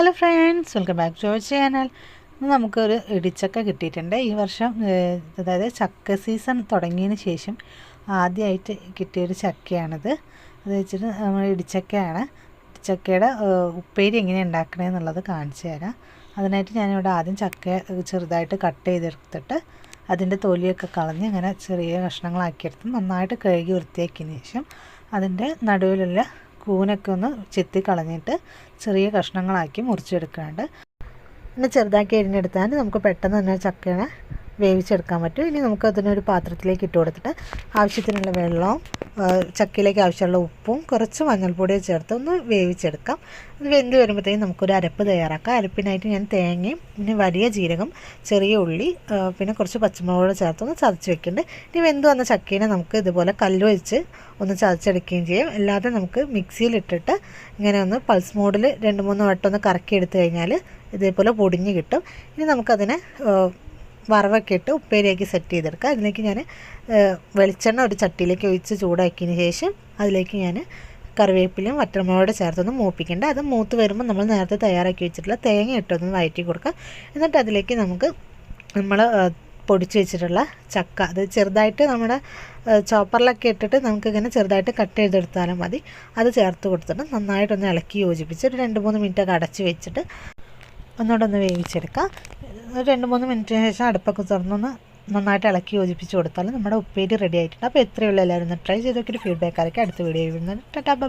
Hello friends welcome back to our channel നമുക്കൊരു ഇടിച്ചക്ക കിട്ടിയിട്ടുണ്ട്. ഈ വർഷം അതായത് ചക്ക സീസൺ തുടങ്ങിയതിന് ശേഷം ആദ്യമായിട്ട് കിട്ടിയൊരു ചക്കയാണിത്. അത് വെച്ചിട്ട് നമ്മൾ ഇടിച്ചക്കയാണ്. ഇടിച്ചക്കയുടെ ഉപ്പേരി എങ്ങനെ ഉണ്ടാക്കണമെന്നുള്ളത് കാണിച്ചു തരാം. അതിനായിട്ട് ഞാനിവിടെ ആദ്യം ചക്ക ചെറുതായിട്ട് കട്ട് ചെയ്തെടുത്തിട്ട് അതിന്റെ തൊലിയൊക്കെ കളഞ്ഞ് ഇങ്ങനെ ചെറിയ കഷ്ണങ്ങളാക്കിയെടുത്ത് നന്നായിട്ട് കഴുകി വൃത്തിയാക്കിയതിന് ശേഷം അതിന്റെ നടുവിലുള്ള കൂനൊക്കെ ഒന്ന് ചെത്തി കളഞ്ഞിട്ട് ചെറിയ കഷ്ണങ്ങളാക്കി മുറിച്ചെടുക്കാണ്ട്. പിന്നെ ചെറുതാക്കി അരിഞ്ഞെടുത്താൽ നമുക്ക് പെട്ടെന്ന് തന്നെ ചക്കനെ വേവിച്ചെടുക്കാൻ പറ്റും. ഇനി നമുക്ക് അതിനൊരു പാത്രത്തിലേക്ക് ഇട്ട് കൊടുത്തിട്ട് ആവശ്യത്തിനുള്ള വെള്ളവും ചക്കയിലേക്ക് ആവശ്യമുള്ള ഉപ്പും കുറച്ച് മഞ്ഞൾപ്പൊടിയും ചേർത്ത് ഒന്ന് വേവിച്ചെടുക്കാം. അത് വെന്ത് വരുമ്പോഴത്തേക്കും നമുക്കൊരു അരപ്പ് തയ്യാറാക്കാം. അരപ്പിനായിട്ട് ഞാൻ തേങ്ങയും പിന്നെ വലിയ ജീരകം ചെറിയ ഉള്ളി പിന്നെ കുറച്ച് പച്ചമുളക് ചേർത്ത് ഒന്ന് ചതച്ച് വെക്കുന്നുണ്ട്. ഇനി വെന്ത് വന്ന ചക്കീനെ നമുക്ക് ഇതുപോലെ കല്ല് വെച്ച് ഒന്ന് ചതച്ചെടുക്കുകയും ചെയ്യും. അല്ലാതെ നമുക്ക് മിക്സിയിലിട്ടിട്ട് ഇങ്ങനെ ഒന്ന് പൾസ് മോഡിൽ രണ്ട് മൂന്ന് വട്ടം ഒന്ന് കറക്കി എടുത്തു കഴിഞ്ഞാൽ ഇതേപോലെ പൊടിഞ്ഞ് കിട്ടും. ഇനി നമുക്കതിനെ വറവൊക്കെ ഇട്ട് ഉപ്പേരിയാക്കി സെറ്റ് ചെയ്തെടുക്കുക. അതിലേക്ക് ഞാൻ വെളിച്ചെണ്ണ ഒരു ചട്ടിയിലേക്ക് ഒഴിച്ച് ചൂടാക്കിയതിന് ശേഷം അതിലേക്ക് ഞാൻ കറിവേപ്പിലയും വറ്റൽമുളകോടെ ചേർത്തൊന്ന് മൂപ്പിക്കേണ്ട. അത് മൂത്ത് വരുമ്പോൾ നമ്മൾ നേരത്തെ തയ്യാറാക്കി വെച്ചിട്ടുള്ള തേങ്ങ ഇട്ടൊന്ന് വഴറ്റി കൊടുക്കുക. എന്നിട്ട് അതിലേക്ക് നമുക്ക് നമ്മൾ പൊടിച്ച് വെച്ചിട്ടുള്ള ചക്ക അത് ചെറുതായിട്ട് നമ്മുടെ ചോപ്പറിലൊക്കെ ഇട്ടിട്ട് നമുക്കിങ്ങനെ ചെറുതായിട്ട് കട്ട് ചെയ്തെടുത്താലും മതി. അത് ചേർത്ത് കൊടുത്തിട്ട് നന്നായിട്ടൊന്ന് ഇളക്കി യോജിപ്പിച്ച് ഒരു രണ്ട് മൂന്ന് മിനിറ്റൊക്കെ അടച്ച് വെച്ചിട്ട് ഒന്നുകൂടെ ഒന്ന് വേവിച്ചെടുക്കാം. ഒരു രണ്ട് മൂന്ന് മിനിറ്റിന് ശേഷം അടുപ്പൊക്കെ തുറന്നൊന്ന് നന്നായിട്ട് ഇളക്കി യോജിപ്പിച്ച് കൊടുത്താൽ നമ്മുടെ ഉപ്പേരി റെഡി ആയിട്ടുണ്ട്. അപ്പോൾ എത്രയുള്ള എല്ലാവരും ഒന്ന് ട്രൈ ചെയ്ത് നോക്കിയിട്ട് ഫീഡ്ബാക്ക് ആയിരിക്കും. അടുത്ത വീഡിയോ വരുന്നത് ടാറ്റാ ബൈ